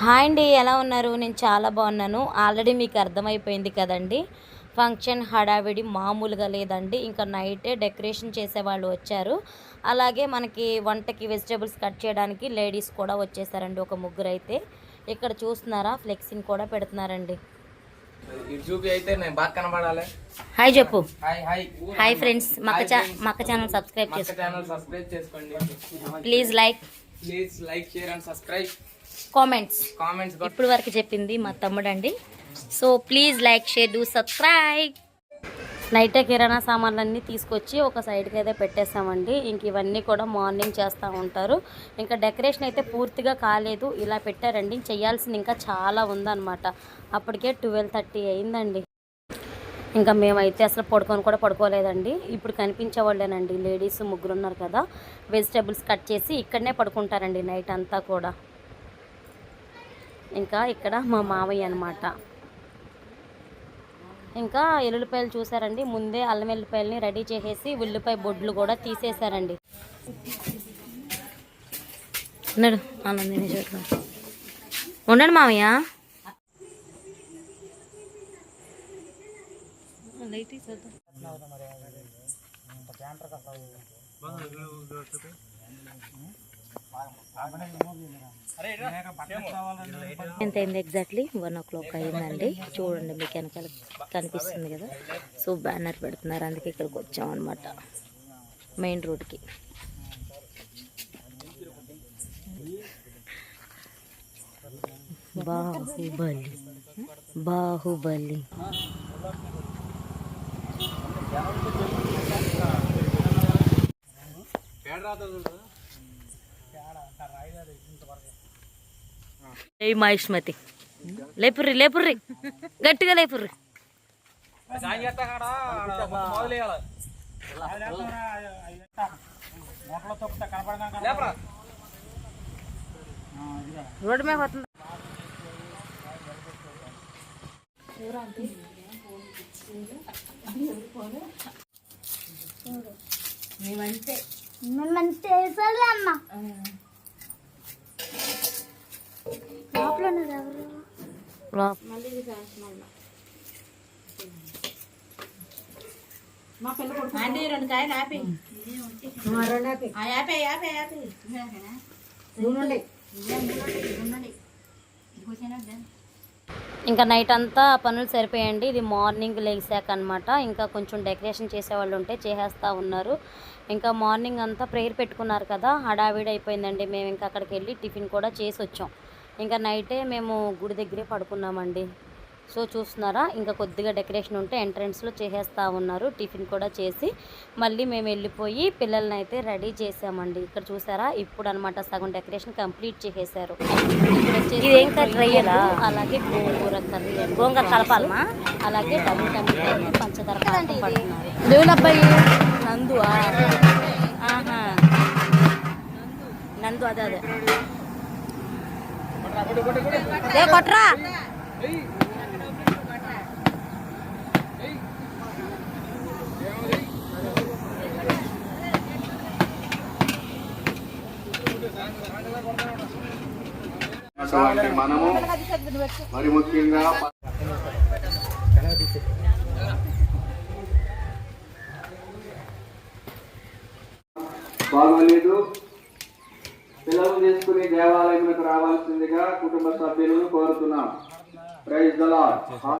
Hi అండి ఎలా ఉన్నారు? నేను చాలా బాగున్నాను. ఆల్రెడీ మీకు అర్థమైపోయింది కదండి. ఫంక్షన్ హడావిడి మామూలుగా లేదండి. ఇంకా నైటే డెకరేషన్ చేసే వాళ్ళు వచ్చారు. అలాగే మనకి వంటకి వెజిటేబుల్స్ కట్ చేయడానికి లేడీస్ కూడా వచ్చేసారండి ఒక ముగ్గురు అయితే ఇక్కడ చూస్తున్నారా? ఫ్లెక్సీని కూడా పెడుతున్నారండి. హాయ్ చెప్పు. Hi friends. మక్క మక్క ఛానల్ సబ్స్క్రైబ్ చేసుకోండి. Please like. Please like share and subscribe. Comments comments ఇప్పుడు వరకు చెప్పింది మా తమ్ముడు అండి so please like share do subscribe నైటే కిరాణా సామాన్లన్నీ తీసుకొచ్చి ఒక సైడ్కి అయితే పెట్టేస్తామండి ఇంక ఇవన్నీ కూడా మార్నింగ్ చేస్తూ ఉంటారు. ఇంకా డెకరేషన్ అయితే పూర్తిగా కాలేదు. ఇలా పెట్టారండి. చేయాల్సింది ఇంకా చాలా ఉందన్నమాట. అప్పటికే ట్వెల్వ్ థర్టీ అయిందండి. ఇంకా మేమైతే అసలు పడుకొని కూడా పడుకోలేదండి. ఇప్పుడు కనిపించే వాళ్ళేనండి. లేడీస్ ముగ్గురు ఉన్నారు కదా. వెజిటేబుల్స్ కట్ చేసి ఇక్కడనే పడుకుంటారండి నైట్ అంతా కూడా. ఇంకా ఇక్కడ మా మావయ్య అనమాట ఇంకా ఎల్లుల్లిపాయలు చూసారండి. ముందే అల్లం వెల్లిపాయలని రెడీ చేసేసి ఉల్లిపాయ బొడ్లు కూడా తీసేశారండి ఉన్నాడు ఆనందిని చోట్ల. ఉండండి మావయ్య. ఎంత అయింది ఎగ్జాక్ట్లీ వన్ ఓ క్లాక్ అయిందండి. చూడండి మీకు వెనకాల కనిపిస్తుంది కదా. సో బ్యానర్ పెడుతున్నారు. అందుకే ఇక్కడికి వచ్చాం మెయిన్ రోడ్కి బాహుబలి. బాహుబలి. ఏ మహిష్మతి. లేపుర్రి లేపుర్రి. గట్టిగా లేపుర్రి. రోడ్డు మీద పోతుంది మేమంతే వేసాలి అమ్మ. ఇంకా నైట్ అంతా పనులు సరిపోయండి. ఇది మార్నింగ్ లేసాక అనమాట ఇంకా కొంచెం డెకరేషన్ చేసేవాళ్ళు ఉంటే చేసేస్తూ ఉన్నారు. ఇంకా మార్నింగ్ అంతా ప్రేయర్ పెట్టుకున్నారు కదా. హడావిడి అయిపోయిందండి. మేము ఇంకా అక్కడికి వెళ్ళి టిఫిన్ కూడా చేసి వచ్చాం ఇంకా నైటే మేము గుడి దగ్గరే పడుకున్నామండి. సో చూస్తున్నారా ఇంకా కొద్దిగా డెకరేషన్ ఉంటే ఎంట్రన్స్లో చేసేస్తూ ఉన్నారు. టిఫిన్ కూడా చేసి మళ్ళీ మేము వెళ్ళిపోయి పిల్లల్ని అయితే రెడీ చేసామండి. ఇక్కడ చూసారా ఇప్పుడు అనమాట సగం డెకరేషన్ కంప్లీట్ చేసేసారు. ఇదేం కర్రీ రొయ్యలా అలాగే గోంగూర కర్రీ గోంగూర కలపాలమా అలాగే డబుల్ టమాటా పంచదార పడుతున్నారు. ఆహా. నందు అదే అదే. ఏ కొట్రా. మనము మరి ముఖ్యంగా బాగోలేదు. పిల్లలు తీసుకుని దేవాలయంలోకి రావాల్సిందిగా కుటుంబ సభ్యులను కోరుతున్నాం. Praise the